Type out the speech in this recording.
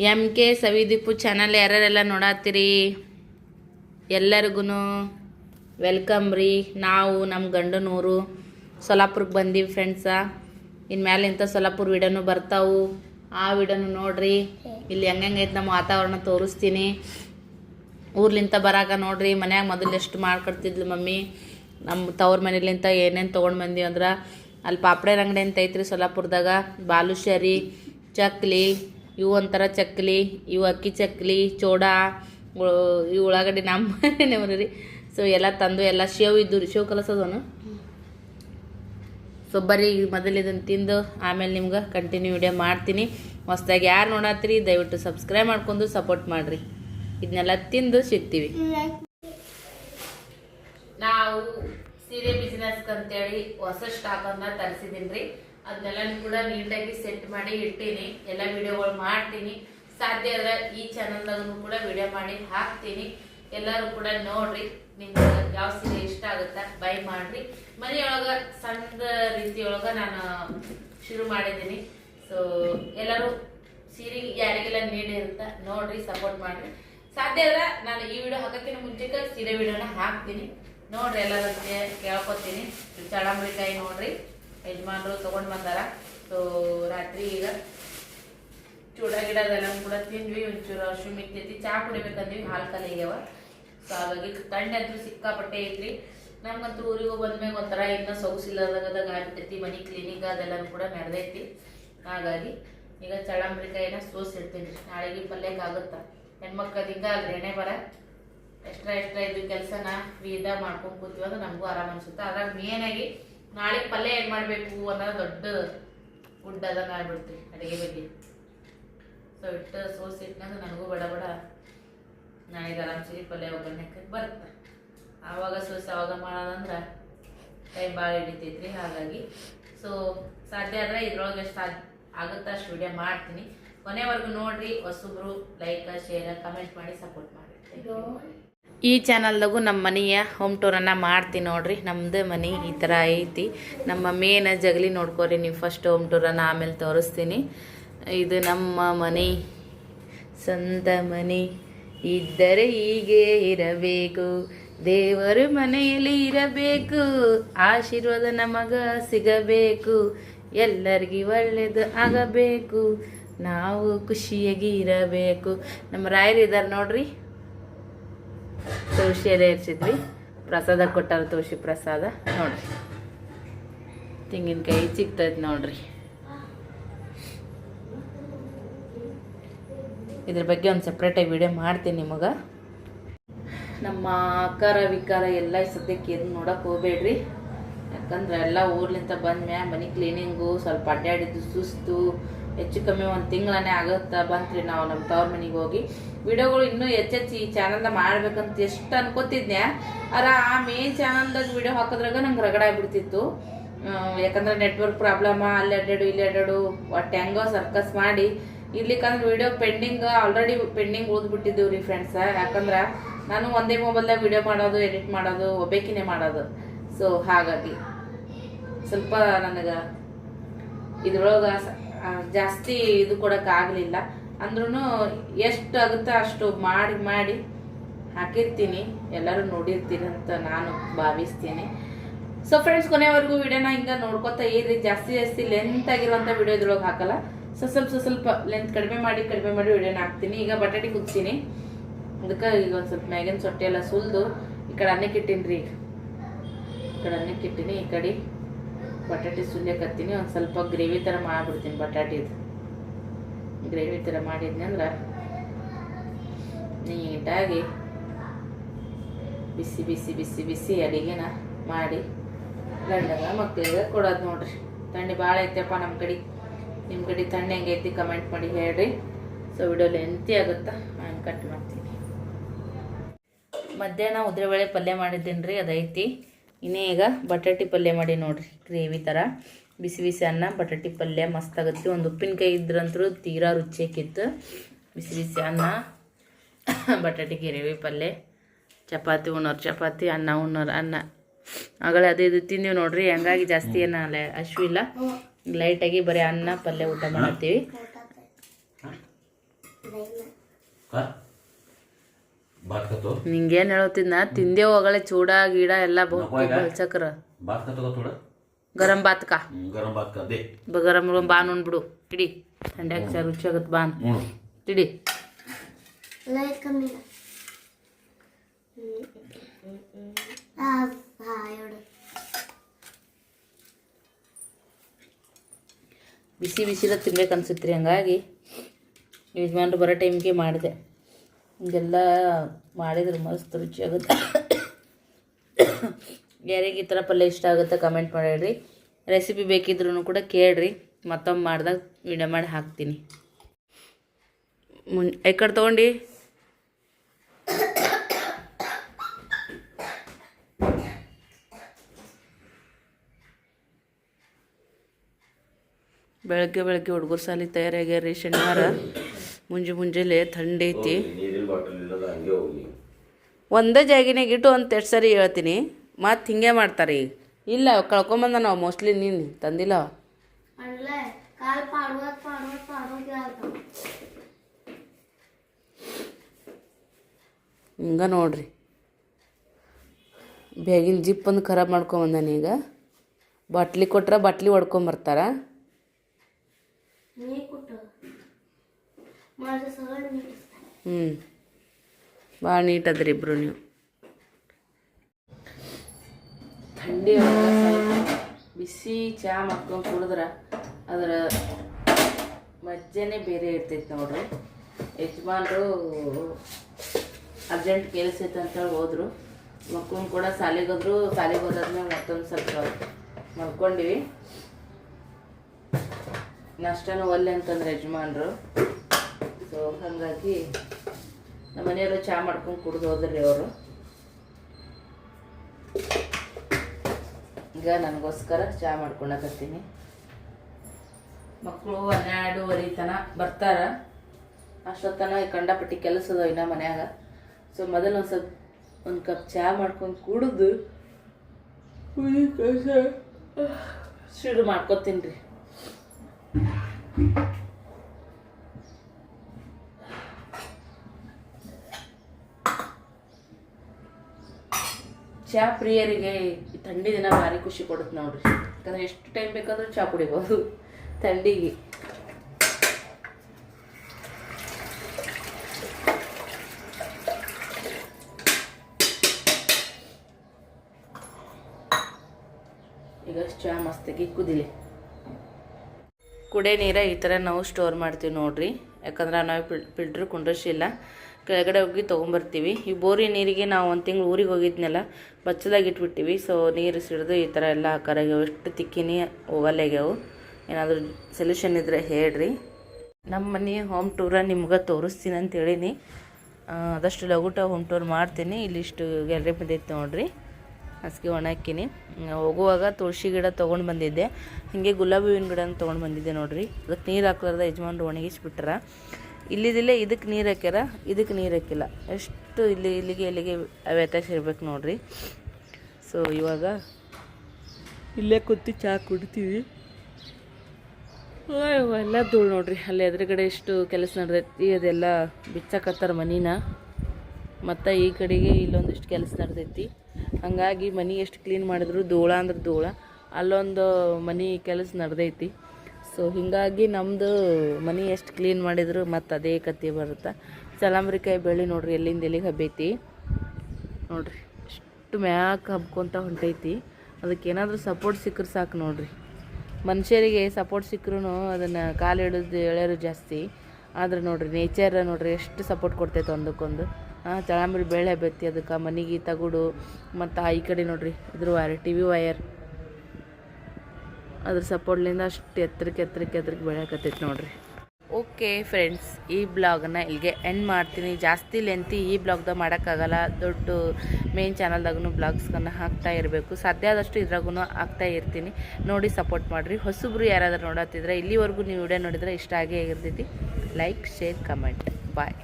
M K ಸವಿದೀಪು channel ಯಾರ್ಯಾರೆಲ್ಲ ನೋಡತ್ತೀರಿ? ಎಲ್ಲರಿಗೂ ವೆಲ್ಕಮ್ ರೀ. ನಾವು ನಮ್ಮ ಗಂಡನೂರು ಸೊಲಾಪುರಕ್ಕೆ ಬಂದೀವಿ ಫ್ರೆಂಡ್ಸ ಇನ್ಮೇಲೆ ಇಂಥ ಸೊಲಾಪುರ ವಿಡನು ಬರ್ತಾವು. ಆ ವಿಡನು ನೋಡ್ರಿ. ಇಲ್ಲಿ ಹೆಂಗೈತೆ ನಮ್ಮ ವಾತಾವರಣ ತೋರಿಸ್ತೀನಿ. ಊರ್ಲಿಂತ ಬರಾಕ ನೋಡ್ರಿ, ಮನ್ಯಾಗ ಮೊದಲು ಎಷ್ಟು ಮಾಡ್ಕೊಡ್ತಿದ್ಲು ಮಮ್ಮಿ. ನಮ್ಮ ತವ್ರ ಮನೇಲಿಂತ ಏನೇನು ತೊಗೊಂಡು ಬಂದೀವಿ ಅಂದ್ರೆ, ಅಲ್ಲಿ ಪಾಪಡೆ ಅಂಗಡಿ ಅಂತ ಐತ್ರಿ ಸೊಲಾಪುರದಾಗ. ಬಾಲುಶರಿ ಚಕ್ಲಿ ಇವು ಒಂಥರ ಚಕ್ಲಿ, ಇವು ಅಕ್ಕಿ ಚಕ್ಲಿ, ಚೋಡಾ ಇವು ಉಳ್ಳಾಗಡ್ಡಿ ನಮ್ಮ ರೀ ಸೊ ಎಲ್ಲ ತಂದು, ಎಲ್ಲ ಶೇವ್ ಇದ್ದು ರೀ, ಶೇವ್ ಕಲಸೋದನು. ಸೊ ಬರೀ ಮೊದಲು ತಿಂದು, ಆಮೇಲೆ ನಿಮ್ಗೆ ಕಂಟಿನ್ಯೂ ವಿಡಿಯೋ ಮಾಡ್ತೀನಿ. ಹೊಸ್ದಾಗಿ ಯಾರು ನೋಡತ್ತೀರಿ ದಯವಿಟ್ಟು ಸಬ್ಸ್ಕ್ರೈಬ್ ಮಾಡ್ಕೊಂಡು ಸಪೋರ್ಟ್ ಮಾಡಿರಿ. ಇದನ್ನೆಲ್ಲ ತಿಂದು ಸಿಗ್ತೀವಿ. ನಾವು ಸೀರೆ ಬಿಸ್ನೆಸ್ ಅಂತೇಳಿ ಹೊಸ ಸ್ಟಾಕನ್ನು ಅನ್ನ ತರಿಸಿದೀನಿ ರೀ ಅದನ್ನೆಲ್ಲ ಕೂಡ ನೀಟಾಗಿ ಸೆಟ್ ಮಾಡಿ ಇಟ್ಟೀನಿ ಎಲ್ಲ ವಿಡಿಯೋಗಳು ಮಾಡ್ತೀನಿ. ಸಾಧ್ಯ ಆದ್ರೆ ಈ ಚಾನಲ್ದಾಗೂ ಕೂಡ ವಿಡಿಯೋ ಮಾಡಿ ಹಾಕ್ತೀನಿ. ಎಲ್ಲರೂ ಕೂಡ ನೋಡ್ರಿ. ನಿಮ್ಗೆ ಯಾವ ಸೀರೆ ಇಷ್ಟ ಆಗುತ್ತೆ ಬೈ ಮಾಡ್ರಿ. ಮನೆಯೊಳಗ ಸಣ್ಣ ರೀತಿಯೊಳಗ ನಾನು ಶುರು ಮಾಡಿದ್ದೀನಿ. ಸೊ ಎಲ್ಲರೂ ಸೀರೆ ಯಾರಿಗೆಲ್ಲ ನೀಡಿರುತ್ತೆ ನೋಡ್ರಿ ಸಪೋರ್ಟ್ ಮಾಡ್ರಿ. ಸಾಧ್ಯ ಆದ್ರೆ ನಾನು ಈ ವಿಡಿಯೋ ಹಾಕೋಕ್ಕಿಂತ ಮುಂಚೆಗೆ ಸೀರೆ ವಿಡಿಯೋನ ಹಾಕ್ತೀನಿ. ನೋಡ್ರಿ ಎಲ್ಲರ ಕೇಳ್ಕೊತೀನಿ. ಚಳಂಬರಿಕಾಯಿ ನೋಡ್ರಿ. ಯಜಮಾನ್ರು ತಗೊಂಡ್ ಬಂದಾರ. ಸೊ ರಾತ್ರಿ ಈಗ ಚೂಡ ಗಿಡ ಅದೆಲ್ಲ ಕೂಡ ತಿಂದ್ವಿ, ಒಂಚೂರು ಅಶ್ವಿಮ್ ಇರ್ತೈತಿ ಚಾ ಕುಡಿಬೇಕಂದ್ವಿ, ಹಾಲು ಖಾಲಿ ಆಗ್ಯಾವ. ಸೊ ಹಾಗಾಗಿ ತಣ್ಣೆ ಅಂತೂ ಸಿಕ್ಕಾಪಟ್ಟೆ ಐತ್ರಿ ನಮ್ಗಂತೂ ಊರಿಗೂ ಬಂದ್ಮ್ಯಾಗ ಒಂಥರ ಇನ್ನ ಸೊಗಸಿಲ್ಲದಾಗ ಆಗ್ಬಿಟ್ಟೈತಿ ಮನಿ ಕ್ಲೀನಿಂಗ್ ಅದೆಲ್ಲನೂ ಕೂಡ ನಡೆದೈತಿ. ಹಾಗಾಗಿ ಈಗ ಚಳಂಬ್ರಿಕಾಯಿನ ಸೋಸಿಡ್ತೀನಿ. ನಾಳೆಗೆ ಪಲ್ಯಕ್ಕೆ ಆಗುತ್ತ ಹೆಣ್ಮಕ್ಳದ್ ಹಿಂಗ ಅಲ್ರಿ ಎಣ್ಣೆ ಬರ. ಎಕ್ಸ್ಟ್ರಾ ಎಕ್ಸ್ಟ್ರಾ ಇದು ಕೆಲಸನ ಫ್ರೀದ ಮಾಡ್ಕೊಂಡು ಕೂತೀವಿ ಅಂದ್ರೆ ನಮಗೂ ಆರಾಮ ಅನ್ಸುತ್ತೆ. ಅದ್ರಾಗ ಮೇನ್ ಆಗಿ ನಾಳೆ ಪಲ್ಯ ಏನ್ ಮಾಡ್ಬೇಕು ಅನ್ನೋ ದೊಡ್ಡ ಗುಡ್ಡ ಅದಂಗ ಆಗ್ಬಿಡ್ತೀವಿ ಅಡಿಗೆ ಬಗ್ಗೆ. ಸೊ ಇಟ್ಟು ಸೋಸಿ ಇಟ್ನಂದ್ರೆ ನನಗೂ ಬಡ ಬಡ. ನಾಳೆಗೆ ಆರಾಮ್ಸರಿ ಪಲ್ಯ ಒಗ್ಗರಣೆಕ್ಕೆ ಬರುತ್ತೆ. ಆವಾಗ ಸೋಸಿ ಆವಾಗ ಮಾಡೋದಂದ್ರೆ ಟೈಮ್ ಭಾಳ ಹಿಡಿತೈತ್ರಿ, ಹಾಗಾಗಿ. ಸೊ ಸಾಧ್ಯ ಆದ್ರೆ ಇದ್ರೊಳಗೆ ಎಷ್ಟು ಆಗುತ್ತಾ ಅಷ್ಟು ವಿಡಿಯೋ ಮಾಡ್ತೀನಿ. ಕೊನೆವರೆಗೂ ನೋಡ್ರಿ, ಹೊಸಬ್ರು ಲೈಕ್ ಶೇರ್ ಕಮೆಂಟ್ ಮಾಡಿ ಸಪೋರ್ಟ್ ಮಾಡಿ. ಈ ಚಾನಲ್ದಾಗು ನಮ್ಮ ಮನೆಯ ಹೋಮ್ ಟೂರನ್ನು ಮಾಡ್ತೀನಿ ನೋಡ್ರಿ. ನಮ್ಮದು ಮನೆ ಈ ಥರ ಐತಿ. ನಮ್ಮ ಮೇನ ಜಗಲಿ ನೋಡ್ಕೊರಿ, ನೀವು ಫಸ್ಟ್ ಹೋಮ್ ಟೂರನ್ನು ಆಮೇಲೆ ತೋರಿಸ್ತೀನಿ. ಇದು ನಮ್ಮ ಮನೆ. ಸ್ವಂತ ಮನೆ. ಇದ್ದರೆ ಹೀಗೆ ಇರಬೇಕು. ದೇವರು ಮನೆಯಲ್ಲಿ ಇರಬೇಕು. ಆಶೀರ್ವಾದ ನಮಗ ಸಿಗಬೇಕು. ಎಲ್ಲರಿಗೂ ಒಳ್ಳೆಯದು ಆಗಬೇಕು. ನಾವು ಖುಷಿಯಾಗಿ ಇರಬೇಕು. ನಮ್ಮ ರಾಯರು ಇದ್ದಾರೆ ನೋಡ್ರಿ. ತುಳಸಿ ಎಲೆ ಇರಿಸಿದ್ವಿ ಪ್ರಸಾದ ಕೊಟ್ಟಾರ ತುಳಸಿ ಪ್ರಸಾದ. ನೋಡ್ರಿ. ತೆಂಗಿನಕಾಯಿ ಸಿಗ್ತೈತೆ ನೋಡ್ರಿ. ಇದ್ರ ಬಗ್ಗೆ ಒಂದು ಸಪ್ರೇಟಾಗಿ ವಿಡಿಯೋ ಮಾಡ್ತೀನಿ ನಿಮಗೆ. ನಮ್ಮ ಆಕಾರ ವಿಕಾರ ಎಲ್ಲ ಸದ್ಯಕ್ಕೆ ಏನು ನೋಡಕ್ಕೆ ಹೋಗ್ಬೇಡ್ರಿ. ಯಾಕಂದ್ರೆ ಎಲ್ಲ ಊರ್ಲಿಂದ ಬಂದ್ಮ್ಯಾ ಮನೆ ಕ್ಲೀನಿಂಗು ಸ್ವಲ್ಪ ಅಡ್ಡಾಡಿದ್ದು ಸುಸ್ತು, ಹೆಚ್ಚು ಕಮ್ಮಿ ಒಂದು ತಿಂಗಳನೇ ಆಗುತ್ತಾ ಬಂತ್ರಿ ನಾವು ನಮ್ಮ ತವ್ರ ಮನೆಗೆ ಹೋಗಿ. ವಿಡಿಯೋಗಳು ಇನ್ನೂ ಹೆಚ್ಚೆಚ್ಚು ಈ ಚಾನಲ್ದ ಮಾಡ್ಬೇಕಂತ ಎಷ್ಟು ಅನ್ಕೋತಿದ್ನ್ಯಾ? ಅರ ಆ ಮೇನ್ ಚಾನಲ್ದಾಗ ವಿಡಿಯೋ ಹಾಕೋದ್ರಾಗ ನಂಗೆ ರಗಡ ಆಗ್ಬಿಡ್ತಿತ್ತು. ಯಾಕಂದ್ರೆ ನೆಟ್ವರ್ಕ್ ಪ್ರಾಬ್ಲಮ ಅಲ್ಲಿ ಅಡ್ಡಾಡು ಇಲ್ಲಿ ಅಡ್ಡಾಡು ಒಟ್ಟು ಹೆಂಗೋ ಸರ್ಕಸ್ ಮಾಡಿ ಇರ್ಲಿಕ್ಕಂದ್ರೆ ವಿಡಿಯೋ ಪೆಂಡಿಂಗ್ ಆಲ್ರೆಡಿ ಪೆಂಡಿಂಗ್ ಉಳಿದ್ಬಿಟ್ಟಿದ್ದೀವಿ ರೀ ಫ್ರೆಂಡ್ಸ ಯಾಕಂದ್ರೆ ನಾನು ಒಂದೇ ಮೊಬೈಲ್ದಾಗ ವಿಡಿಯೋ ಮಾಡೋದು ಎಡಿಟ್ ಮಾಡೋದು, ಒಬ್ಬೇಕಿನೇ ಮಾಡೋದು. ಸೊ ಹಾಗಾಗಿ ಸ್ವಲ್ಪ ನನಗೆ ಇದ್ರೊಳಗೆ ಜಾಸ್ತಿ ಇದು ಕೊಡೋಕ್ಕಾಗಲಿಲ್ಲ ಅಂದ್ರೂ ಎಷ್ಟು ಆಗುತ್ತೋ ಅಷ್ಟು ಮಾಡಿ ಮಾಡಿ ಹಾಕಿರ್ತೀನಿ. ಎಲ್ಲರೂ ನೋಡಿರ್ತೀರಿ ಅಂತ ನಾನು ಭಾವಿಸ್ತೀನಿ. ಸೊ ಫ್ರೆಂಡ್ಸ್ ಕೊನೆವರೆಗೂ ವಿಡಿಯೋನ ಹಿಂಗೆ ನೋಡ್ಕೊತಾ ಇರ್ರಿ ಜಾಸ್ತಿ ಜಾಸ್ತಿ ಲೆಂತ್ ಆಗಿರುವಂತ ವಿಡಿಯೋ ಇದ್ರೊಳಗೆ ಹಾಕಲ್ಲ. ಸೊ ಸ್ವಲ್ಪ ಸ್ವಲ್ಪ ಸ್ವಲ್ಪ ಲೆಂತ್ ಕಡಿಮೆ ಮಾಡಿ ಕಡಿಮೆ ಮಾಡಿ ವಿಡಿಯೋನ ಹಾಕ್ತೀನಿ. ಈಗ ಬಟಾಟಿ ಕುದಿಸ್ತೀನಿ ಅದಕ್ಕೆ ಈಗ ಒಂದು ಸ್ವಲ್ಪ ಮ್ಯಾಗಿನ ಸೊಟ್ಟೆ ಎಲ್ಲ ಸುಲಿದು. ಈ ಕಡೆ ಅನ್ನಕ್ಕೆ ಇಟ್ಟೀನಿ ರೀ. ಈಗ ಈ ಕಡೆ ಅನ್ನಕ್ಕೆ ಇಟ್ಟಿನಿ. ಈ ಕಡೆ ಬಟಾಟೆ ಸುಲಿಯಕತ್ತೀನಿ ಒಂದು ಸ್ವಲ್ಪ ಗ್ರೇವಿ ಥರ ಮಾಡಿಬಿಡ್ತೀನಿ ಬಟಾಟಿದು. ಗ್ರೇವಿ ಥರ ಮಾಡಿದ್ನಿ ಅಂದ್ರೆ ನೀಟಾಗಿ ಬಿಸಿ ಬಿಸಿ ಬಿಸಿ ಬಿಸಿ ಅಡಿಗೆನ ಮಾಡಿ ಗಂಡಗ ಮಕ್ಕಳಿಗೆ ಕೊಡೋದು ನೋಡ್ರಿ. ತಣ್ಣಿ ಭಾಳ ಐತೆಪ್ಪ ನಮ್ಮ ಕಡೆ. ನಿಮ್ಮ ಕಡೆ ತಣ್ಣಿ ಹೆಂಗೈತಿ ಕಮೆಂಟ್ ಮಾಡಿ ಹೇಳ್ರಿ. ಸೊ ವಿಡಿಯೋಲಿ ಎಂತಿ ಆಗುತ್ತಾ? ನಾನು ಕಟ್ ಮಾಡ್ತೀನಿ. ಮಧ್ಯಾಹ್ನ ಉದ್ರೆಬೇಳೆ ಪಲ್ಯ ಮಾಡಿದ್ದೀನಿ ರೀ ಅದೈತಿ ಇನ್ನೇ ಈಗ ಬಟಾಟಿ ಪಲ್ಯ ಮಾಡಿ ನೋಡ್ರಿ, ಗ್ರೇವಿ ಥರ. ಬಿಸಿ ಬಿಸಿ ಅನ್ನ ಬಟಾಟಿ ಪಲ್ಯ ಮಸ್ತ್ ಆಗತ್ತೆ. ಒಂದು ಉಪ್ಪಿನಕಾಯಿ ಇದ್ರಂತೂ ತೀರಾ ರುಚಿಯಾಕಿತ್ತು ಬಿಸಿ ಬಿಸಿ ಅನ್ನ ಬಟಾಟಿ ಗಿರೇವಿ ಪಲ್ಯ ಚಪಾತಿ ಉಣ್ಣೋರು ಚಪಾತಿ ಅನ್ನ ಉಣ್ಣೋರು ಅನ್ನ. ಆಗಳ ಅದು ಇದು ತಿಂದೀವಿ ನೋಡ್ರಿ. ಹಂಗಾಗಿ ಜಾಸ್ತಿ ಏನ ಅಶ್ವಿಲ್ಲ ಇಲ್ಲ. ಲೈಟಾಗಿ ಬರೀ ಅನ್ನ ಪಲ್ಯ ಊಟ ಮಾಡತ್ತೀವಿ. ನಿಂಗೇನು ಹೇಳತ್ತಿದ್ನ ತಿಂದೇವು ಹೋಗಳೆ ಚೂಡ ಗೀಡ ಎಲ್ಲ ಬಹು ಚಕ್ರ ಗರಂ ಬಾತ್ ಕಾ ಗರಂ ಬಾತ್ ಗರಂ ಗರಂ ಬಾನ್ ಉಣ್ಬಿಡು ತಿಡಿ ಥಂಡ್ಯಾಗ ಸರ್ ರುಚಿ ಆಗುತ್ತೆ ಬಾನ್ ತಿಡಿ ಬಿಸಿ ಬಿಸಿಲ ತಿನ್ಬೇಕು ಅನ್ಸುತ್ತೆ ರೀ ಹಂಗಾಗಿ ಯಜಮಾನ್ರು ಬರೋ ಟೈಮ್ಗೆ ಮಾಡಿದೆ. ಹಿಂಗೆಲ್ಲ ಮಾಡಿದ್ರೆ ಮಸ್ತ್ ರುಚಿ ಆಗುತ್ತೆ ಯಾರಿಗೆ ಈ ಥರ ಪಲ್ಯ ಇಷ್ಟ ಆಗುತ್ತೆ ಕಮೆಂಟ್ ಮಾಡಿರಿ. ರೆಸಿಪಿ ಬೇಕಿದ್ರೂ ಕೂಡ ಕೇಳ್ರಿ. ಮತ್ತೊಮ್ಮೆ ಮಾಡ್ದಾಗ ವಿಡಿಯೋ ಮಾಡಿ ಹಾಕ್ತೀನಿ. ಮುನ್ ಎಕ್ಕಡೆ ಕಡೆ ತೊಗೊಂಡು. ಬೆಳಗ್ಗೆ ಬೆಳಗ್ಗೆ ಹುಡುಗರು ಸಾಲಿ ತಯಾರಾಗ್ಯಾರ ಶನಿವಾರ. ಮುಂಜಿ ಮುಂಜಾನೆ ಥಂಡಿ ಐತಿ. ಒಂದೇ ಜಾಗಿನಾಗ ಇಟ್ಟು ಅಂತ ಎರಡು ಸರಿ ಹೇಳ್ತೀನಿ. ಮತ್ತು ಹಿಂಗೆ ಮಾಡ್ತಾರೆ? ಈಗ ಇಲ್ಲ ಕಳ್ಕೊಂಬಂದ ನಾವು ಮೋಸ್ಟ್ಲಿ ನೀನು ತಂದಿಲ್ಲ ಹಿಂಗೆ ನೋಡ್ರಿ. ಬೇಗಿನ ಜಿಪ್ ಒಂದು ಖರಾಬ್ ಮಾಡ್ಕೊಂಬಂದಾನೆ ಈಗ. ಬಟ್ಲಿ ಕೊಟ್ರೆ ಬಟ್ಲಿ ಹೊಡ್ಕೊಂಬರ್ತಾರ ಹ್ಞೂ ಭಾಳ ನೀಟ್ ಅದ್ರಿ ಇಬ್ಬರು ನೀವು. ಥಂಡಿ ಬಿಸಿ ಚಹಾ ಮಾಡ್ಕೊಂಡು ಕುಡಿದ್ರೆ ಅದರ ಮಜ್ಜೆನೇ ಬೇರೆ ಇರ್ತೈತೆ ನೋಡ್ರಿ. ಯಜಮಾನರು ಅರ್ಜೆಂಟ್ ಕೆಲಸ ಐತೆ ಅಂತೇಳಿ ಹೋದರು. ಮಕ್ಕಳು ಕೂಡ ಶಾಲೆಗೆ ಹೋದ್ರು. ಶಾಲೆಗೆ ಹೋದಾದ್ಮೇಲೆ ಮತ್ತೊಂದು ಸ್ವಲ್ಪ ಮಲ್ಕೊಂಡಿವಿ. ನಷ್ಟನೂ ಒಲ್ಲೆ ಅಂತಂದ್ರೆ ಯಜಮಾನರು. ಸೊ ಹಾಗಾಗಿ ನಮ್ಮ ಮನೆಯವರು ಚಹಾ ಮಾಡ್ಕೊಂಡು ಕುಡಿದು ಹೋದ್ರಿ ಅವರು. ಈಗ ನನಗೋಸ್ಕರ ಚಹಾ ಮಾಡ್ಕೊಳಕತ್ತೀನಿ. ಮಕ್ಕಳು ಹನ್ನೆರಡೂವರೆ ತನ ಬರ್ತಾರ. ಅಷ್ಟೊತ್ತನ ಕಂಡಪಟ್ಟಿ ಕೆಲಸ ಅದಾವ ಇನ್ನ ಮನ್ಯಾಗ. ಸೊ ಮೊದಲು ಒಂದು ಸ್ವಲ್ಪ ಒಂದು ಕಪ್ ಚಹಾ ಮಾಡ್ಕೊಂಡು ಕುಡಿದು ಶುರು ಮಾಡ್ಕೊತೀನಿ ಚಹಾ ಪ್ರಿಯರಿಗೆ ಥಂಡಿ ದಿನ ಭಾರಿ ಖುಷಿ ಕೊಡುತ್ತೆ ನೋಡ್ರಿ. ಯಾಕಂದ್ರೆ ಎಷ್ಟು ಟೈಮ್ ಬೇಕಾದರೂ ಚಹಾ ಕುಡಿಬೋದು. ಥಂಡಿಗೆ. ಈಗ ಚಹಾ ಮಸ್ತಾಗಿ ಕುದಿಲಿ ಕುಡಿಯೋ ನೀರ ಈ ಥರ ನಾವು ಸ್ಟೋರ್ ಮಾಡ್ತೀವಿ ನೋಡ್ರಿ. ಯಾಕಂದ್ರೆ ನಾವು ಫಿಲ್ ಫಿಲ್ಟ್ರ್ ಕುಂಡ್ರಸಿಲ್ಲ ಕೆಳಗಡೆ ಹೋಗಿ ತೊಗೊಂಬರ್ತೀವಿ. ಈ ಬೋರಿ ನೀರಿಗೆ ನಾವು ಒಂದು ತಿಂಗಳು ಊರಿಗೆ ಹೋಗಿದ್ನೆಲ್ಲ, ಬಚ್ಚಲಾಗಿ ಇಟ್ಬಿಟ್ಟಿವಿ. ಸೊ ನೀರು ಸಿಡಿದು ಈ ಥರ ಎಲ್ಲ ಕರಗ್ಯಾವ ಎಷ್ಟು ತಿಕ್ಕಿನಿ ಹೋಗಲ್ಲಾಗ್ಯಾವು ಏನಾದರೂ ಸೊಲ್ಯೂಷನ್ ಇದ್ದರೆ ಹೇಳ್ರಿ. ನಮ್ಮ ಮನೆ ಹೋಮ್ ಟೂರ ನಿಮ್ಗೆ ತೋರಿಸ್ತೀನಿ ಅಂತ ಹೇಳೀನಿ. ಲಘುಟ ಹೋಮ್ ಟೂರ್ ಮಾಡ್ತೀನಿ. ಇಲ್ಲಿ ಇಷ್ಟು ಗ್ಯಾಲರಿ ಬಂದೈತೆ ನೋಡ್ರಿ. ಹಸಿಗೆ ಒಣಾಕಿನಿ ಹೋಗುವಾಗ ತುಳಸಿ ಗಿಡ ತೊಗೊಂಡು ಬಂದಿದ್ದೆ. ಹೀಗೆ ಗುಲಾಬಿ ಹೂವಿನ ಗಿಡನ ತೊಗೊಂಡು ಬಂದಿದ್ದೆ ನೋಡ್ರಿ. ಅದಕ್ಕೆ ನೀರು ಹಾಕ್ಲಾರ್ದ ಯಜಮಾನ್ರು ಒಣಗಿಸ್ಬಿಟ್ರ. ಇಲ್ಲಿದಿಲ್ಲೇ ಇದಕ್ಕೆ ನೀರು ಹಾಕ್ಯಾರ ಇದಕ್ಕೆ ನೀರು ಹಾಕಿಲ್ಲ. ಎಷ್ಟು ಇಲ್ಲಿ ಇಲ್ಲಿಗೆ ಇಲ್ಲಿಗೆ ವ್ಯತ್ಯಾಸ ಇರ್ಬೇಕು ನೋಡ್ರಿ. ಸೊ ಇವಾಗ ಇಲ್ಲೇ ಕೂತಿ ಚಹಾ ಕುಡ್ತೀವಿ. ಎಲ್ಲ ಧೂಳು ನೋಡ್ರಿ. ಅಲ್ಲಿ ಎದುರುಗಡೆ ಎಷ್ಟು ಕೆಲಸ ನಡೆದೈತಿ ಅದೆಲ್ಲ ಬಿಚ್ಚಾಕತ್ತಾರ ಮನಿನ. ಮತ್ತು ಈ ಕಡೆಗೆ ಇಲ್ಲೊಂದಿಷ್ಟು ಕೆಲಸ ನಡೆದೈತಿ. ಹಾಗಾಗಿ ಮನೆ ಎಷ್ಟು ಕ್ಲೀನ್ ಮಾಡಿದ್ರು ಧೂಳ ಅಂದ್ರೆ ಧೂಳ. ಅಲ್ಲೊಂದು ಮನೆ ಕೆಲಸ ನಡೆದೈತಿ. ಸೊ ಹೀಗಾಗಿ ನಮ್ಮದು ಮನೆ ಎಷ್ಟು ಕ್ಲೀನ್ ಮಾಡಿದ್ರು ಮತ್ತು ಅದೇ ಕತ್ತಿ ಬರುತ್ತೆ? ಚಲಾಮ್ರಿಕಾಯಿ ಬೆಳ್ಳಿ ನೋಡ್ರಿ, ಎಲ್ಲಿಂದ ಎಲ್ಲಿಗೆ ಹಬ್ಬೈತಿ? ನೋಡ್ರಿ ಎಷ್ಟು ಮ್ಯಾಕ್ ಹಬ್ಕೊಂತ ಹೊಂಟೈತಿ. ಅದಕ್ಕೆ ಏನಾದರೂ ಸಪೋರ್ಟ್ ಸಿಕ್ಕರೆ ಸಾಕು ನೋಡ್ರಿ. ಮನುಷ್ಯರಿಗೆ ಸಪೋರ್ಟ್ ಸಿಕ್ಕರೂ ಅದನ್ನು ಕಾಲು ಹಿಡಿದು ಎಳೆಯೋರು ಜಾಸ್ತಿ. ಆದ್ರೆ ನೋಡ್ರಿ ನೇಚರ್ ನೋಡ್ರಿ, ಎಷ್ಟು ಸಪೋರ್ಟ್ ಕೊಡ್ತೈತೆ ಒಂದಕ್ಕೊಂದು. ಚಳಂಬ್ರಿ ಬೆಳೆ ಹಬ್ಬೈತಿ, ಅದಕ್ಕೆ ಮನೆಗೆ ತಗಡು, ಮತ್ತು ಈ ಕಡೆ ನೋಡ್ರಿ, ಇದ್ರ ವೈರ್ ಟಿ ವಿ ವಯರ್ ಅದ್ರ ಸಪೋರ್ಟ್ಲಿಂದ ಅಷ್ಟು ಎತ್ತರಕ್ಕೆ ಎತ್ತರಕ್ಕೆ ಎತ್ತರಕ್ಕೆ ಬೆಳೆಯಕತ್ತೈತೆ ನೋಡ್ರಿ. ಓಕೆ ಫ್ರೆಂಡ್ಸ್, ಈ ಬ್ಲಾಗನ್ನ ಇಲ್ಲಿಗೆ ಎಂಡ್ ಮಾಡ್ತೀನಿ. ಜಾಸ್ತಿ ಲೆಂತಿ ಈ ಬ್ಲಾಗ್ದಾಗ ಮಾಡೋಕ್ಕಾಗಲ್ಲ. ದೊಡ್ಡ ಮೇನ್ ಚಾನಲ್ದಾಗೂ ಬ್ಲಾಗ್ಸ್ಗಳನ್ನ ಹಾಕ್ತಾ ಇರಬೇಕು. ಸಾಧ್ಯ ಆದಷ್ಟು ಇದ್ರಾಗೂ ಹಾಕ್ತಾ ಇರ್ತೀನಿ. ನೋಡಿ ಸಪೋರ್ಟ್ ಮಾಡಿರಿ. ಹೊಸಬ್ರು ಯಾರಾದರೂ ನೋಡತ್ತಿದ್ರೆ ಇಲ್ಲಿವರೆಗೂ ನೀವು ವಿಡಿಯೋ ನೋಡಿದರೆ ಇಷ್ಟ ಆಗೇ ಆಗಿರ್ತೈತಿ. ಲೈಕ್ ಶೇರ್ ಕಮೆಂಟ್ ಬಾಯ್